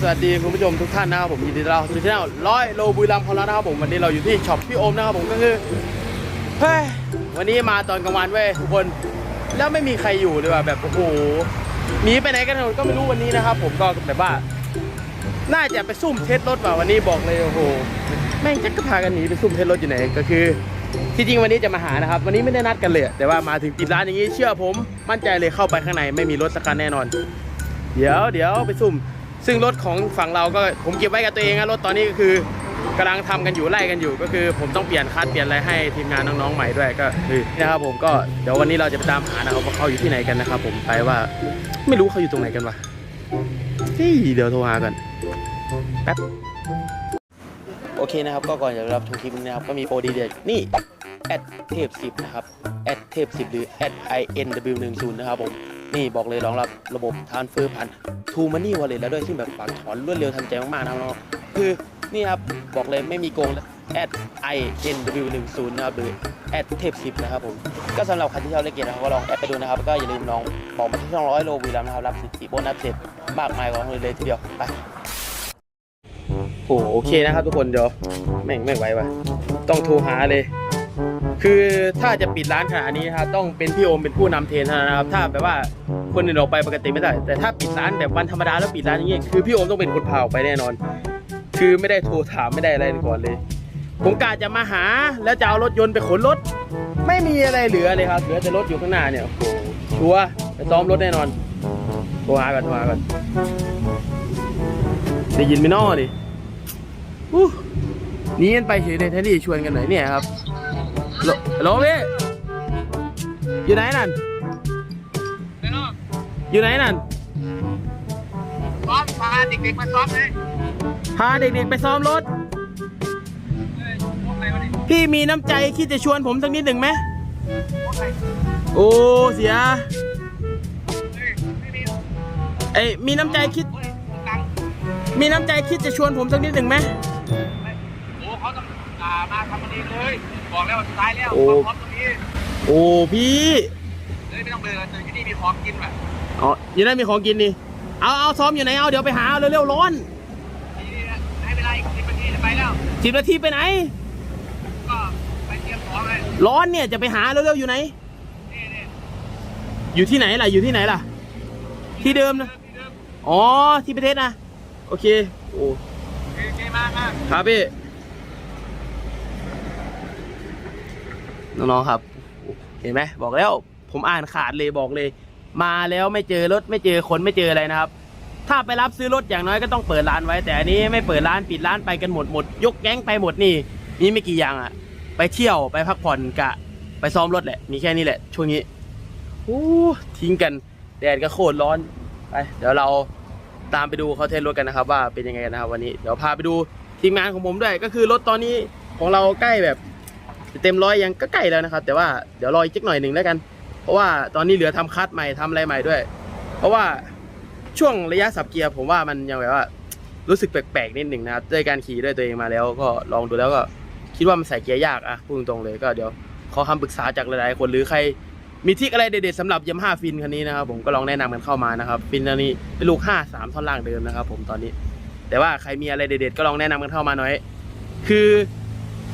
สวัสดีคุณผู้ชมทุกท่านนะครับผมยินดีต้อนรับสู่ช่องร้อยโลบุรีรัมย์ของเรานะครับผมวันนี้เราอยู่ที่ช็อปพี่โอมนะครับผมก็คือเฮ้ยวันนี้มาตอนกลางวันเว้ยทุกคนแล้วไม่มีใครอยู่เลยว่ะแบบโอ้โหหนีไปไหนกันหมดก็ไม่รู้วันนี้นะครับ ผมก็แบบว่า น่าจะไปซุ่มเทสรถว่ะวันนี้บอกเลยโอ้โหแม่งจะก็พากันหนีไปซุ่มเทสรถอยู่ไหนก็คือที่จริงวันนี้จะมาหานะครับ วันนี้ไม่ได้นัดกันเลย แต่ว่ามาถึงปิดร้านอย่างนี้เชื่อผม มั่นใจเลยเข้าไปข้างในไม่มีรถสักคันแน่นอน เดี๋ยวเดี๋ยวไปซุ่ม ซึ่งรถของฝั่งเราก็ผมเก็บไว้กับตัวเองนะรถตอนนี้ก็คือกำลังทำกันอยู่ไล่กันอยู่ ก็คือผมต้องเปลี่ยนคัสเปลี่ยนอะไรให้ทีมงานน้องๆใหม่ด้วยก็คือนะครับผมก็เดี๋ยววันนี้เราจะไปตามหานะครับว่าเขาอยู่ที่ไหนกันนะครับผมไปว่าไม่รู้เขาอยู่ตรงไหนกันวะเฮ้ยเดี๋ยวโทรหาก่อนแป๊บโอเคนะครับก็ก่อนจะรับชมคลิปนี้นะครับก็มีโปรดีเด็ดนี่แอดเทพ10นะครับแอดเทพ10หรือแอด inw10 นะครับผม นี่บอกเลยรองรับระบบทานเฟอร์ผ่านทูมันนี่วอลเล็ตแล้วด้วยซึ่งแบบฝากถอนรวดเร็วทันใจมากๆนะครับน้องคือนี่ครับบอกเลยไม่มีโกงแอด inw10 นะครับหรือแอดเทพ10นะครับผมก็สำหรับใครที่ชอบเล่นเกมนะครับก็ลองแอดไปดูนะครับก็อย่าลืมลองบอกมาที่ช่องร้อยโลวีรัมนะครับรับสิทธิโบนัสเสร็จมากมายกว่าเลยเลยทีเดียวไปโอ้โอเคนะครับทุกคนเดี๋ยวแม่งไม่ไหวว่ะต้องโทรหาเลย คือถ้าจะปิดร้านขนาดนี้นะครับต้องเป็นพี่โอมเป็นผู้นำเทรนเท่านั้นนะครับถ้าแบบว่าคนอื่นออกไปปกติไม่ได้ แต่ถ้าปิดร้านแบบวันธรรมดาแล้วปิดร้านอย่างเงี้ยคือพี่โอมต้องเป็นคนพาออกไปแน่นอน คือไม่ได้โทรถามไม่ได้อะไรก่อนเลย ผมกะจะมาหาแล้วจะเอารถยนต์ไปขนรถ ไม่มีอะไรเหลือเลยครับเหลือแต่รถอยู่ข้างหน้าเนี่ยโอ้โหชัวร์ไปซ้อมรถแน่นอนโทรหาก่อนโทรหาก่อนได้ยินไหมน้อดิอู้หนีกันไปเฉยเลยแทนที่ชวนกันหน่อยเนี่ยครับ โหลฮัลโหลพี่อยู่ไหนนั่นไม่รู้อยู่ไหนนั่นซ้อมพาเด็กๆมาซ้อมเลยพาเด็กๆไปซ้อมรถเฮ้ยพวกใครวะเนี่ยพี่มีน้ำใจคิดจะชวนผมสักนิดหนึ่งไหมพวกใครโอ้เสียเฮ้ยไม่มีเอ้ยมีน้ำใจคิดเฮ้ยตังค์มีน้ำใจคิดจะชวนผมสักนิดหนึ่งไหมโอ้เขาต้องอ่ามาทำมันเองเลย บอกแล้วว่าสุดท้ายแล้วโอ้ความพร้อมตรงนี้โอ้พี่เฮ้ยไม่ต้องเดินเดินที่นี่มีของกินแบบอ๋ออยู่นั่นมีของกินนี่เอาเอาซ้อมอยู่ไหนเอาเดี๋ยวไปหาเอาเร็วๆร้อนนี่นะให้เวลาอีกสิบนาทีจะไปแล้วสิบนาทีไปไหนก็ไปเตรียมของเลยร้อนเนี่ยจะไปหาเร็วๆอยู่ไหนนี่นี่อยู่ที่ไหนล่ะอยู่ที่ไหนล่ะ ที่เดิมนะที่เดิมอ๋อที่ประเทศนะโอเคโอ้โอเคโอเคมามาครับพี่ น้องๆครับ เห็นไหมบอกแล้ว ผมอ่านขาดเลยบอกเลย มาแล้วไม่เจอรถไม่เจอคนไม่เจออะไรนะครับ ถ้าไปรับซื้อรถอย่างน้อยก็ต้องเปิดร้านไว้ แต่อันนี้ไม่เปิดร้านปิดร้านไปกันหมดหมดยกแก๊งไปหมดนี่มีไม่กี่อย่างอะไปเที่ยวไปพักผ่อนกะ ไปซ้อมรถแหละ มีแค่นี้แหละ ช่วงนี้โอ้ทิ้งกันแดดก็โคตรร้อนไปเดี๋ยวเราตามไปดูเขาเทสรถกันนะครับว่าเป็นยังไงกันนะครับวันนี้ เดี๋ยวพาไปดูทีมงานของผมด้วย ก็คือรถตอนนี้ของเราใกล้แบบ เต็มร้อยยังก็ใกล้แล้วนะครับ แต่ว่าเดี๋ยวรออีกจักหน่อยหนึ่งแล้วกัน เพราะว่าตอนนี้เหลือทำคัสใหม่ทำอะไรใหม่ด้วย เพราะว่าช่วงระยะสับเกียร์ผมว่ามันยังแบบว่า รู้สึกแปลกๆนิดหนึ่งนะครับด้วยการขี่ด้วยตัวเองมาแล้ว ก็ลองดูแล้วก็คิดว่ามันใส่เกียร์ยากอะพูดตรงๆเลยก็เดี๋ยวขอคำปรึกษาจากหลายๆคนหรือใครมีทิกอะไรเด็ดๆสำหรับยามาฮ่าฟินคันนี้นะครับผมก็ลองแนะนำกันเข้ามานะครับฟินคันนี้เป็นลูก 5 3 ท่อนล่างเดิมนะครับผมตอนนี้ แต่ว่าใครมีอะไรเด็ดๆก็ลองแนะนำกันเข้ามาหน่อย คือ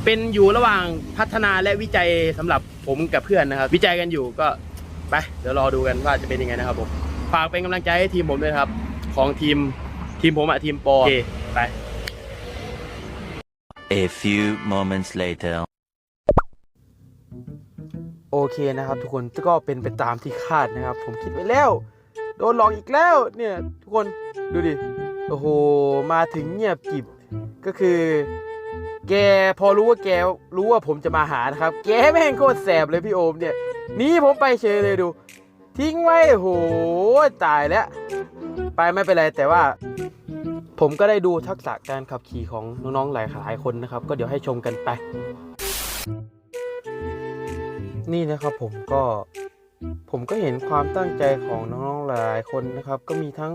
เป็นอยู่ระหว่างพัฒนาและวิจัยสำหรับผมกับเพื่อนนะครับ วิจัยกันอยู่ก็ไปเดี๋ยวรอดูกันว่าจะเป็นยังไงนะครับผมฝากเป็นกำลังใจให้ทีมผมด้วยนะครับ ของทีมทีมผมอะทีมปอโอเคไป A few moments later. โอเคนะครับ ทุกคนก็เป็นไปตามที่คาดนะครับ ผมคิดไว้แล้ว โดนหลอกอีกแล้วเนี่ย ทุกคนดูดิ โอ้โห มาถึงเงียบกริบก็คือ แกพอรู้ว่าแกรู้ว่าผมจะมาหานะครับ แกแม่งโคตรแสบเลยพี่โอมเนี่ยหนี่ผมไปเฉยเลยดู ทิ้งไว้โหตายแล้ว ไปไม่เป็นไรแต่ว่า ผมก็ได้ดูทักษะการขับขี่ของน้องๆหลายหลายคนนะครับ ก็เดี๋ยวให้ชมกันไป นี่นะครับผมก็ผมก็เห็นความตั้งใจของน้องๆหลายคนนะครับ ก็มีทั้ง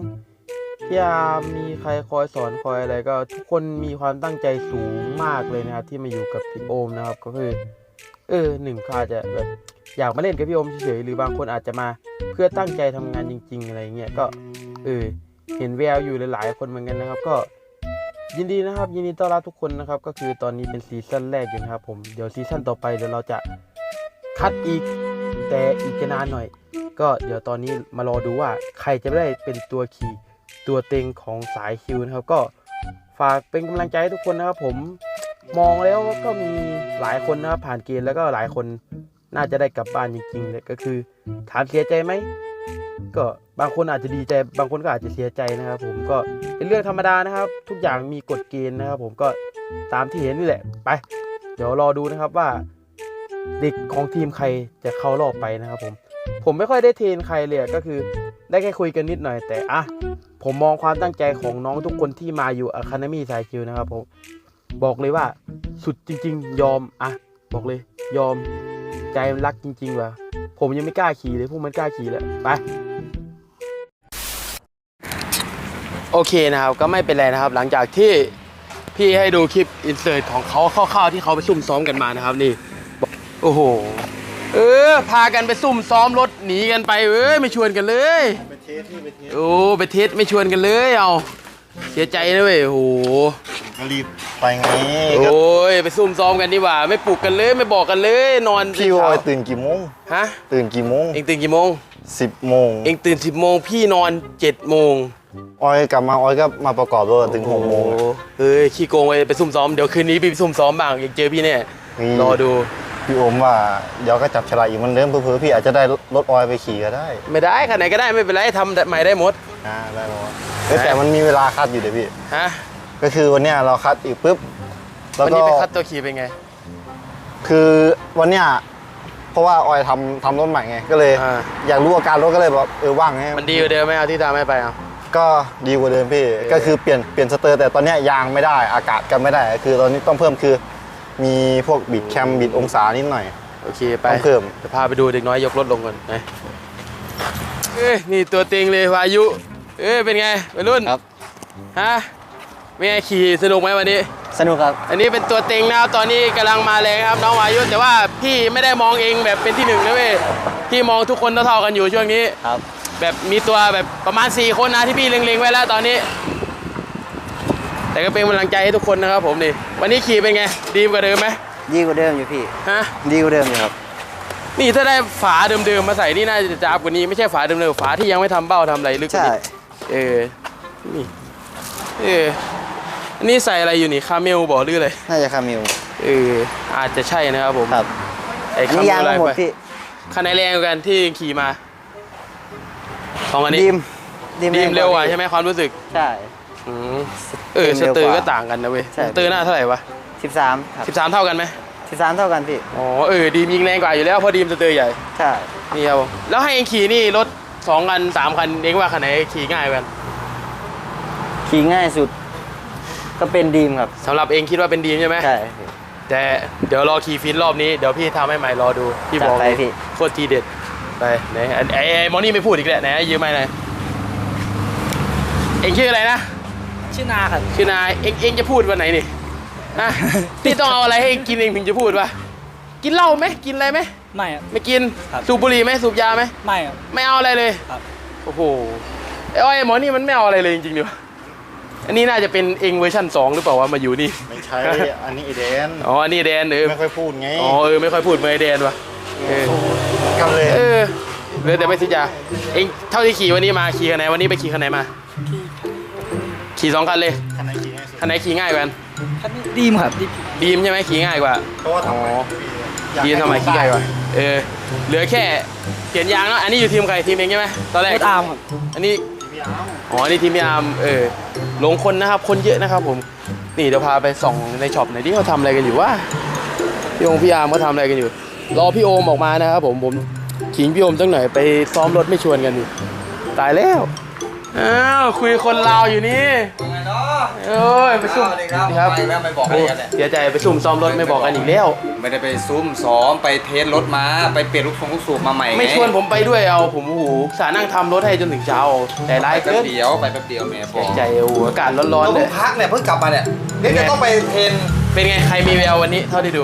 พี่อาร์มมีใครคอยสอนคอยอะไรก็ ทุกคนมีความตั้งใจสูงมากเลยนะครับ ที่มาอยู่กับพี่โอมนะครับ ก็คือ เออหนึ่งเขาอาจจะแบบอยากมาเล่นกับพี่โอมเฉยๆหรือบางคนอาจจะมาเพื่อตั้งใจทำงานจริง ๆ อะไรเงี้ยก็เออเห็นแววอยู่หลายๆคนเหมือนกันนะครับ ก็ยินดีนะครับ ยินดีต้อนรับทุกคนนะครับ ก็คือตอนนี้เป็นซีซั่นแรกอยู่นะครับ ผมเดี๋ยวซีซั่นต่อไปเดี๋ยวเราจะคัดอีกแต่อีกจะนานหน่อย ก็เดี๋ยวตอนนี้มารอดูว่าใครจะได้เป็นตัวขี่ ตัวเต็งของสายคิวนะครับ ก็ฝากเป็นกำลังใจให้ทุกคนนะครับ ผมมองแล้วก็มีหลายคนนะครับผ่านเกณฑ์แล้วก็หลายคนน่าจะได้กลับบ้านจริงๆเลยก็คือ ถามเสียใจไหมก็บางคนอาจจะดีใจบางคนก็อาจจะเสียใจนะครับ ผมก็เป็นเรื่องธรรมดานะครับ ทุกอย่างมีกฎเกณฑ์นะครับ ผมก็ตามที่เห็นนี่แหละไป เดี๋ยวรอดูนะครับว่าเด็กของทีมใครจะเข้ารอบไปนะครับ ผม ผมไม่ค่อยได้เทรนใครเลยก็คือ ได้แค่คุยกันนิดหน่อยแต่อะ ผมมองความตั้งใจของน้องทุกคนที่มาอยู่อะคาเดมี่สายคิวนะครับผมบอกเลยว่าสุดจริง ๆ ยอมอะบอกเลย ยอมใจรักจริงๆว่ะผมยังไม่กล้าขี่เลยพวกมันกล้าขี่แล้วไปโอเคนะครับก็ไม่เป็นไรนะครับ หลังจากที่พี่ให้ดูคลิปอินเสิร์ตของเขาคร่าวๆที่เขาไปซุ่มซ้อมกันมานะครับนี่โอ้โห เออ พากันไปซุ่มซ้อมรถหนีกันไปเอ้ยไม่ชวนกันเลย เทสที่ไปเทสโอ้ไปเทสไม่ชวนกันเลยเอาเสียใจนะเว้ยโอ้โหก็รีบไปไงก็โอ้ยไปซุ่มซ้อมกันดีกว่า ไม่ปลุกกันเลยไม่บอกกันเลยนอนพี่วอยตื่นกี่โมงฮะตื่นกี่โมงเองตื่นกี่โมงสิบโมงเองตื่นสิบโมงพี่นอนเจ็ดโมงออยกลับมาออยก็มาประกอบรถถึงหกโมงอ้หเฮ้ยขี้โกงไปไปซุ่มซ้อมเดี๋ยวคืนนี้พี่ไปซุ่มซ้อมบ้างอยากเจอพี่แน่นี่รอดู พี่โอมว่าเดี๋ยวก็จับฉลากอีกเหมันเดิมเพื่อๆพี่อาจจะได้รถออยไปขี่ก็ได้ไม่ได้คันไหนก็ได้ไม่เป็นไรทำใหม่ได้หมด อ่าได้หรอเอ้ยแต่มันมีเวลาคัดอยู่เดี๋ยวพี่ ฮะก็คือวันเนี้ยเราคัดอีกปุ๊บแล้ววันก็นี้ไปคัดตัวขี่เป็นไง คือวันเนี้ยเพราะว่าออยทำทำรถใหม่ไงก็เลย อ่า อยากรู้อาการรถก็เลยแบบเออว่างไงมันดีกว่าเดิมไหมเอาที่ตามไม่ไปเอา ก็ดีกว่าเดิมพี่ ก็คือเปลี่ยนเปลี่ยนสเตอร์ แต่ตอนเนี้ยยางไม่ได้อากาศกันไม่ได้ คือตอนนี้ต้องเพิ่มคือ มีพวกบิดแคมบิดองศานิดหน่อย โอเคไปต้องเพิ่ม จะพาไปดูเด็กน้อยยกรถลงก่อนนะเอ้ยนี่ตัวเต็งเลยวายุ เอ้ยเป็นไงวัยรุ่นครับ ฮะเป็นไงขี่สนุกไหมวันนี้ สนุกครับ อันนี้เป็นตัวเต็งนะครับตอนนี้กำลังมาแรงครับน้องวายุแต่ว่าพี่ไม่ได้มองเองแบบเป็นที่หนึ่งนะเว้ยพี่มองทุกคนเท่าๆกันอยู่ช่วงนี้ ครับ แบบมีตัวแบบประมาณ 4 คนนะที่พี่เล็งๆไว้แล้วตอนนี้ แต่ก็เป็นกำลังใจให้ทุกคนนะครับผมนี่ วันนี้ขี่เป็นไง ดีกว่าเดิมไหมดีกว่าเดิมอยู่พี่ ฮะ ดีกว่าเดิมอยู่ครับ นี่ถ้าได้ฝาเดิมๆมาใส่นี่น่าจะจับกว่านี้ ไม่ใช่ฝาเดิมๆฝาที่ยังไม่ทำเบ้าทำอะไรลึกกว่าใช่นี้เออ นี่ เอออันนี้ใส่อะไรอยู่นี่คาเมลบอกหรืออะไร น่าจะคามิวเออ อาจจะใช่นะครับผม ครับ ไอ้คานี่เมยางลอะไรทั้งหมดไปพี่คันไหนแรงกว่ากันที่ขี่มาสองอันนี้ดีมดีมเร็วกว่าพี่ใช่ไหมความรู้สึก ใช่ อืมเออสเร็วกว่าเตอร์ก็ต่างกันนะเว้ยใช่สเตอร์หน้าเท่าไหร่วะสิบสามครับสิบสามเท่ากันไหมสิบสามเท่ากันพี่อ๋อเออดีมยิงแรงกว่าอยู่แล้วเพราะดีมสเตอร์ใหญ่ใช่นี่ครับผมแล้วให้เองขี่นี่รถสองคันสามคันเองว่าคันไหนขี่ง่ายกว่ากันขี่ง่ายสุด ก็เป็นดีมครับสำหรับเองคิดว่าเป็นดีมใช่ไหมใช่พี่แต่เดี๋ยวรอขี่ฟินรอบนี้เดี๋ยวพี่ทำให้ใหม่รอดูพี่บอกจัดไปพี่โคตรทีเด็ดไปไหนไอ้ไอ้ไอ้มอนี่ไม่พูดอีกแล้วไหนยืมไม่ไหนอยเองชื่ออะไรนะ ชื่อนาครับชื่อนายเองเองจะพูดวันไหนนี่ฮะพี่ต้องเอาอะไรให้เองกินเองถึงจะพูดวะกินเหล้าไหมกินอะไรไหมไม่ครับ ไม่กินครับ สูบบุหรี่ไหมสูบยาไหมไม่ครับ ไม่เอาอะไรเลยครับ โอ้โหไอ้อ้อยไอ้หมอนี่มันไม่เอาอะไรเลยจริงๆดิวะอันนี้น่าจะเป็นเองเวอร์ชัน2หรือเปล่าวะมาอยู่นี่ไม่ใช่ อันนี้ไอเดน อ๋ออันนี้แดนเออไม่ค่อยพูดไงอ๋อเออไม่ค่อยพูดเหมือนไอ้แดนวะเออ กันเลย เออเหลือแต่ไม่สิจาเองเท่าที่ขี่วันนี้มาขี่คันไหนวันนี้ไปขี่คันไหนมา ขี่สองคันเลยคันไหนขี่ง่ายสุดคันไหนขี่ง่ายกว่ากันคันนี้ดีมครับดีมดีมใช่ไหมขี่ง่ายกว่าเพราะว่าทำไมอยากดีมให้ทำไมขี่ง่ายกว่าได้เออเหลือแค่เปลี่ยนยางแล้วอันนี้อยู่ทีมใครทีมเองใช่ไหมตอนแรกรถอาร์มครับอันนี้พี่อาร์มอ๋อนี่ทีมพี่อาร์มเออหลงคนนะครับคนเยอะนะครับผมนี่เดี๋ยวพาไปส่องในช็อปหน่อยที่เขาทำอะไรกันอยู่ว่าพี่องค์พี่อาร์มเขาทำอะไรกันอยู่ รอพี่โอมออกมานะครับผมผมขิงพี่โอมสักหน่อยไปซ้อมรถไม่ชวนกันอยู่ตายแล้ว อ้าวคุยคนลาวอยู่นี่เอ้ยไปซุ่มสวัสดีครับครับไม่แล้วไม่บอกอะไรกันเนี่ยเสียใจไปซุ่มซ้อมรถไม่บอกกันอีกแล้ว ไม่ได้ไปซุ่มซ้อมไปเทสรถมา ไปเปลี่ยนลูกทรงลูกสูบมาใหม่ไงไม่ชวนผมไปด้วยเอาผมโอ้โหสานั่งทำรถให้จนถึงเช้าแต่ไปร้ายแป๊เกิบนเดียวไปแป๊บเดียวแม่บเสีอยกใจโอ้โหอากาศร้อนเราๆเลเพิ่ย งพักเนี่ยเพิ่งกลับมาเนี่ยเดี๋ยวจะต้องไปเทรนเป็นไงใครมีแวววันนี้เท่าที่ดู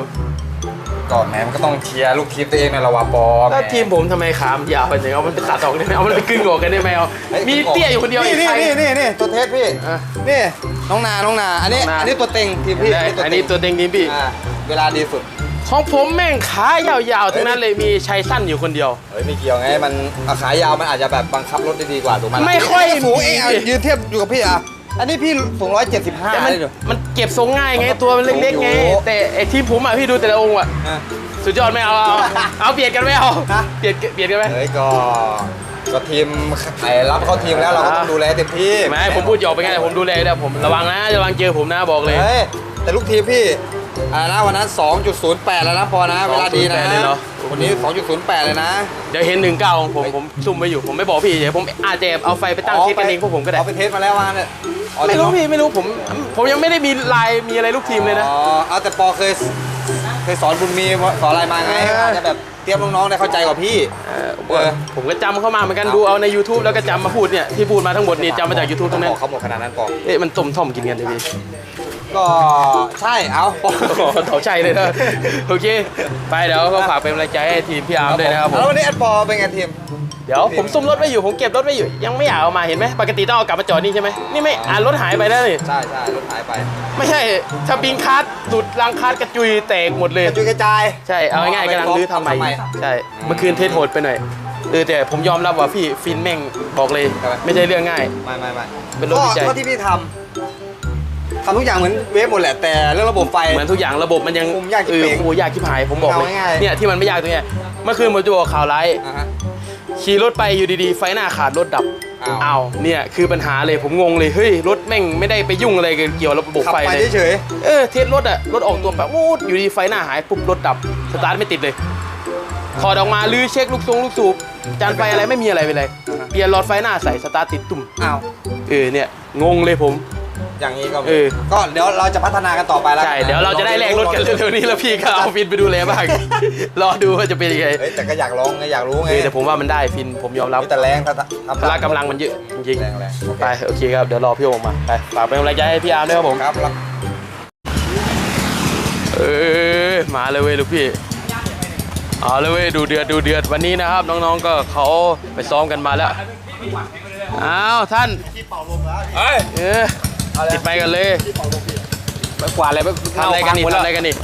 ก่อนแหมมันก็ต้องเชียร์ลูกทีมตัวเองในอยละวะปอแล้วแหทีมผมทำไมขามนยาวอย่างเอามันไปตัดออกได้ไหมเอามันไปกึ่งออกกันได้ไหมเอาฮ้มีเตี้ยอยู่คนเดียวนี่อีกนี่ใครนี่นี่นี่ตัวเทสพี่อะ นี่น้องนาน้องนาอันนี้น้องนา อันนี้ตัวเต็งทีมพี่ได้อันนี้ตัวเต็งทีมพี่ อ่าเวลาดีสุดของผมแม่งขายาวๆทั้งนั้นเลยมีชัยสั้นอยู่คนเดียว เฮ้ยไม่เกี่ยวไงมันเอาขายาวมันอาจจะแบบบังคับรถได้ดีกว่าถูกไหมล่ะไม่ค่อย สูงเองมีเอายืนเทียบอยู่กับพี่อะ อันนี้พี่สูงร้อยเจ็ดสิบห้าแต่มันเลยเหรอมันเก็บทรงง่ายไงตัวมันเล็กๆไง โอ้โห แต่ไอ้ทีมผมอะพี่ดูแต่ละองค์อะอะ สุดยอดไหมเอาเอาเอาเบียดกันไหมเอาฮะเบียดเบียดกันไหมเฮ้ยก็ก็ทีมไอ้รับเข้าทีมแล้วเราก็ต้องดูแลเต็มที่ไม่ผมพูดหยอกไปไงแต่ผมดูแลแต่ผมระวังนะระวังเจอผมนะบอกเลย เฮ้ยแต่ลูกทีมพี่ อะไรนะวันนั้น 2.08 แล้วนะพอนะ เวลาดีนะ2.08เลยเหรอ วันนี้ 2.08 เลยนะเดี๋ยวเห็นหนึ่งเก้าของผมผมซุ่มไว้อยู่ผมไม่บอกพี่เดี๋ยวผมอาจจะเอาไฟไปตั้งเทสกันเองพวกผมก็ได้เอาไปเทสมาแล้วว่าเนี่ยอ๋อไม่รู้พี่ไม่รู้ผมผมยังไม่ได้มีไลน์มีอะไรลูกทีมเลยนะ อ๋อเอาแต่ปอเคยเคยสอนบุญมีสอนอะไรมาไงเอออาจจะแบบเตรียมน้องๆได้เข้าใจกว่าพี่ เออเออ ผมก็จำเข้ามาเหมือนกันดูเอาใน YouTube แล้วก็จำมาพูดเนี่ยที่พูดมาทั้งหมดนี่จำมาจาก YouTube ทั้งนั้น บอกเขาหมดขนาดนั้นปอเอ๊ะมันต้มท่อมกินกันเลยพี่ ก็ใช่เอาปออ๋อเถาใจเลยนะโอเค ไปเดี๋ยวก็ฝากเป็นกำลังใจให้ทีมพี่อาร์มด้วยนะครับผม แล้ววันนี้แอดปอเป็นไงทีม เดี๋ยวผมซุ่มรถไว้อยู่ ผมเก็บรถไว้อยู่ ยังไม่อยากเอามาเห็นไหมปกติต้องเอากลับมาจอดนี่ใช่ไหมนี่ไม่อ่านรถหายไปแล้วนี่ใช่ใช่รถหายไปไม่ใช่ถ้าบิงคัสดุดรังคัสกระจุยแตกหมดเลย กระจุยกระจาย ใช่ เอาง่ายๆกำลังรื้อทำใหม่ทำใหม่ใช่ เมื่อคืนเทสโหดไปหน่อยเออแต่ผมยอมรับว่าพี่ฟินแม่งบอกเลยครับไม่ใช่เรื่องง่าย ไม่ไม่ไม่เป็นรถก็ดีใจก็ที่พี่ทำ ทำทุกอย่างเหมือนเวฟหมดแหละแต่เรื่องระบบไฟ เหมือนทุกอย่างระบบมันยังคุมยากเอชิบอเป๋งโอ้โหยากที่หายผมบอกเลยเอาง่ายๆ เนี่ยที่มันไม่ยากตรงเนี้ยเมื่อคืนผมจะบอกข่าวร้ายอ่าฮะ ขี่รถไปอยู่ดีๆ ไฟหน้าขาดรถดับอ้าวอ้าวเนี่ยคือปัญหาเลยผมงงเลยเฮ้ยรถแม่งไม่ได้ไปยุ่งอะไรกับเกี่ยวกับระบบขับไฟไปเลยเฉยเออเทสรถอะรถออกตัวแบบวูดอยู่ดีไฟหน้าหายปุ๊บรถดับสตาร์ทไม่ติดเลยถอดออกมาลื้อเช็คลูกทรงลูกสูบจานไฟอะไรไม่มีอะไรไปเลยเปลี่ยนหลอดไฟหน้าใส่สตาร์ทติดตุ่ม ๆอ้าว เออเนี่ยงงเลยผม อย่างนี้ก็เออ ก็เดี๋ยวเราจะพัฒนากันต่อไปแล้วใช่เดี๋ยวเราจะได้แลกรถกันเร็วๆนี้แล้วพี่ก็เอาฟินไปดูแลบ้าง รอดูว่าจะเป็นยังไงเฮ้ยแต่ก็อยากลองไงอยากรู้ไงเออแต่ผมว่ามันได้ฟินผมยอมรับมีแต่แรงถ้าทำพละกำลังมันเยอะจริงแรงแรงโอๆเคไป โอเคครับ เดี๋ยวรอพี่โอมมาไปฝากเป็นกำลังใจให้พี่อาร์มด้วยครับผม ครับแล้วเออมาเลยเว้ยลูกพี่เอาเลยเว้ยดูเดือดดูเดือดวันนี้นะครับ น้องๆก็เขาไปซ้อมกันมาแล้วอ้าวท่านเฮ้ยเออ ติดไปกันเลยไปกวาดอะไรไปทำอะไรกันนี่ทำอะไรกันนี่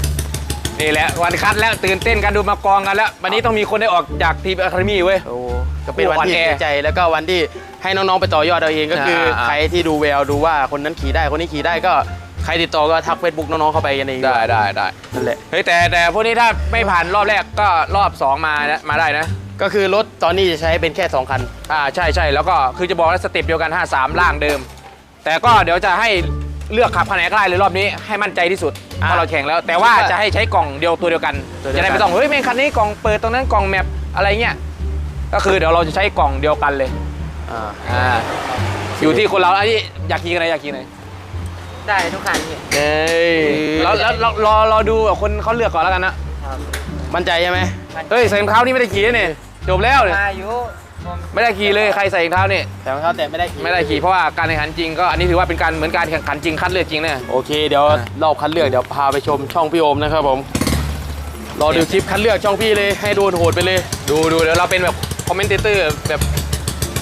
นี่แหละวันคัดแล้วตื่นเต้นกันดูมากองกันแล้ว วันนี้ต้องมีคนได้ออกจากทีมอะคาเดมี่เว้ยโอ้ก็เป็นวันที่โอ้วันแอร์เสียใจแล้วก็วันที่ให้น้องๆไปต่อยอดเอาเองก็คืออาอ่าใครที่ดูแววดูว่าคนนั้นขี่ได้คนนี้ขี่ได้ก็ใครติดต่อก็ทักเฟซบุ๊กน้องๆเข้าไปกันเองได้ได้ได้นั่นแหละเฮ้ยแต่แต่พวกนี้ถ้าไม่ผ่านรอบแรกก็รอบสองมานะมาได้นะ ก็คือรถตอนนี้จะใช้เป็นแค่สองคันอ่าใช่ใช่แล้วก็คือจะบอกว่าสเต็ปเดียวกัน 53 ล่างเดิม แต่ก็เดี๋ยวจะให้เลือกขับคันไหนก็ได้เลยรอบนี้ให้มั่นใจที่สุดอ่าเพราะเราแข่งแล้ว แต่ว่าจะให้ใช้กล่องเดียวตัวเดียวกัน ตัวเดียวกัน จะได้ไม่ต้องเฮ้ยแม่งคันนี้กล่องเปิดตรงนั้นกล่องแมปอะไรเงี้ยก็คือเดี๋ยวเราจะใช้กล่องเดียวกันเลยอ่าอ่าอยู่ที่คนเราอันนี้อยากขี่กันไหนอยากขี่ไหนได้ทุกคันพี่เอ้ยแล้วแล้วแล้วรอรอดูคนเขาเลือกก่อนแล้วกันนะมั่นใจใช่ไหม เฮ้ยใส่รองเท้านี่ไม่ได้ขี่นะเนี่ยจบแล้วเนี่ยมาอยู่ผม ไม่ได้ขี่เลยใครใส่รองเท้านี่แต่รองเท้าแตะไม่ได้ขี่ไม่ได้ขี่เพราะว่าการแข่งขันจริงก็อันนี้ถือว่าเป็นการเหมือนการแข่งขันจริงคัดเลือกจริงเนี่ยโอเคเดี๋ยวรอบคัดเลือกเดี๋ยวพาไปชมช่องพี่โอมนะครับผมรอดูคลิปคัดเลือกช่องพี่เลยให้โดนโหดไปเลย ดูดูเดี๋ยวเราเป็นแบบคอมเมนเตอร์แบบ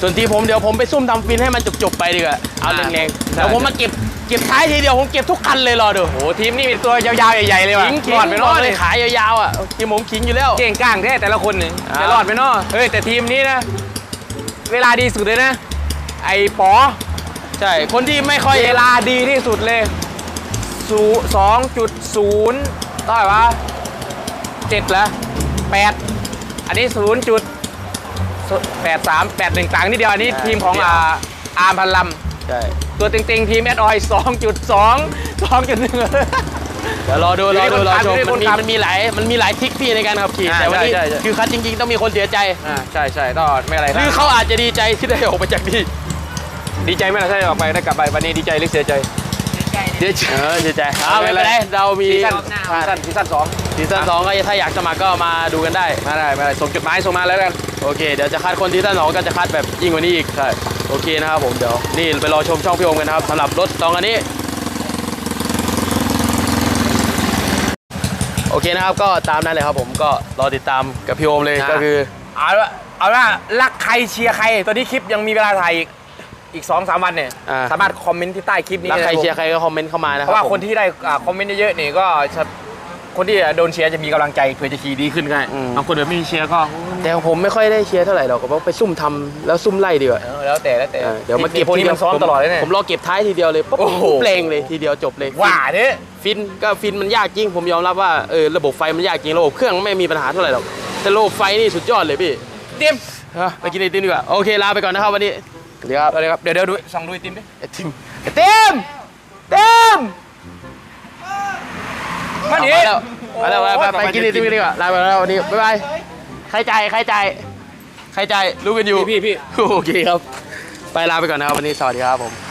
ส่วนทีผมเดี๋ยวผมไปซุ่มทำฟินให้มันจบๆไปดีกว่าเอาอ่าแรงๆใช่เดี๋ยวผมมาเก็บ เก็บท้ายทีเดียวผมเก็บทุกคันเลยรอดูโอ้โหทีมนี่เป็นตัวยาวๆใหญ่ๆเลยว่ะขิงขิงรอดไปรรออดดเลเลยยขายยาวๆอะทีมผมขิงอยู่แล้วเก่งก้างแท้แต่ละคนนี่อ่าจะรอดไหมเนาะเฮ้ยแต่ทีมนี้นะ เวลาดีสุดเลยนะ ไอ้ป๋อใช่คนที่ไม่ค่อยเวลาดีที่สุดเลยศูสองจุดศูนย์เท่าไหร่วะเจ็ดเหรอแปดอันนี้ศูนย์จุดแปดสามแปดหนึ่งต่างนิดเดียวอันนี้ทีมของอ่าอาร์มพันลำใช่ ตัวเต็งๆ ทีมแอดออยสองจุดสองสองจุดหนึ่งเดี๋ยวรอดูรอดูรอชมอยู่ที่มันคนมีขับมันมีหลายมันมีหลายทริกพี่ในการขับขี่อ่าแต่วันนี้ใช่ใช่คือคัดจริงๆ ต้องมีคนเสียใจอ่าใช่ใช่ต้องไม่อะไรหรือเขาอาจจะดีใจที่ได้ออกไปจากนี่ดีใจไหมล่ะถ้าได้ออกไปได้กลับไปวันนี้ดีใจหรือเสียใจเสียใจเออเสียใจเอาไม่เป็นไรเรามีซีซั่นซีซั่นซีซั่นสองซีซั่นสองก็ถ้าอยากสมัครก็มาดูกันได้มาได้มาได้ส่งจดหมายส่งมาแล้วกันโอเคเดี๋ยวจะคัดคนซีซั่นสองก็จะคัดแบบยิ่งกว่านี้อีกใช่ โอเคนะครับผมเดี๋ยวนี่ไปรอชมช่องพี่โอมกันนะครับสำหรับรถสองอันนี้โอเคนะครับก็ตามนั้นเลยครับผมก็รอติดตามกับพี่โอมเลยนะก็คือ เอาละเอาละรักใครเชียร์ใคร ตอนนี้คลิปยังมีเวลาถ่ายอีกอีกสองสามวันเนี่ยอ่า สามารถคอมเมนต์ที่ใต้คลิปนี้รักใครนะผมเชียร์ใครก็คอมเมนต์เข้ามานะเพครับราะว่าผมคนที่ได้อ่าคอมเมนต์เยอะๆนี่ก็จะ คนที่โดนเชียร์จะมีกำลังใจเพื่อจะขี่ดีขึ้นง่ายอืม บางคนแบบไม่มีเชียร์ก็แต่ของผมไม่ค่อยได้เชียร์เท่าไหร่หรอกก็ไปซุ่มทำแล้วซุ่มไล่ดีกว่าเออแล้วแต่แล้วแต่เออเดี๋ยวมาเก็บพวกนี้มันซ้อมตลอดเลยเนี่ย ผมรอเก็บท้ายทีเดียวเลยปุ๊บโอ้โห เพลงเลยทีเดียวจบเลยว่าเนี่ยฟินก็ฟินมันยากจริง ผมยอมรับว่าเออระบบไฟมันยากจริงระบบเครื่องไม่มีปัญหาเท่าไหร่หรอกแต่ระบบไฟนี่สุดยอดเลยพี่เตรียมฮะไปกินไอติมดีกว่าโอเคลาไปก่อนนะครับวันนี้สวัสดีครับ เอาเลยครับเดี๋ยวเดี๋ยวดูส่องดูไอติมดิไอติมไอติมเต็ม แล้วไปแล้วไปไปไปกินไอติมกันดีกว่าลาไปแล้ววันนี้บ๊ายบายใครจ่ายใครจ่ายใครจ่ายรู้กันอยู่พี่พี่โอเคครับ ไปลาไปก่อนนะครับวันนี้สวัสดีครับผม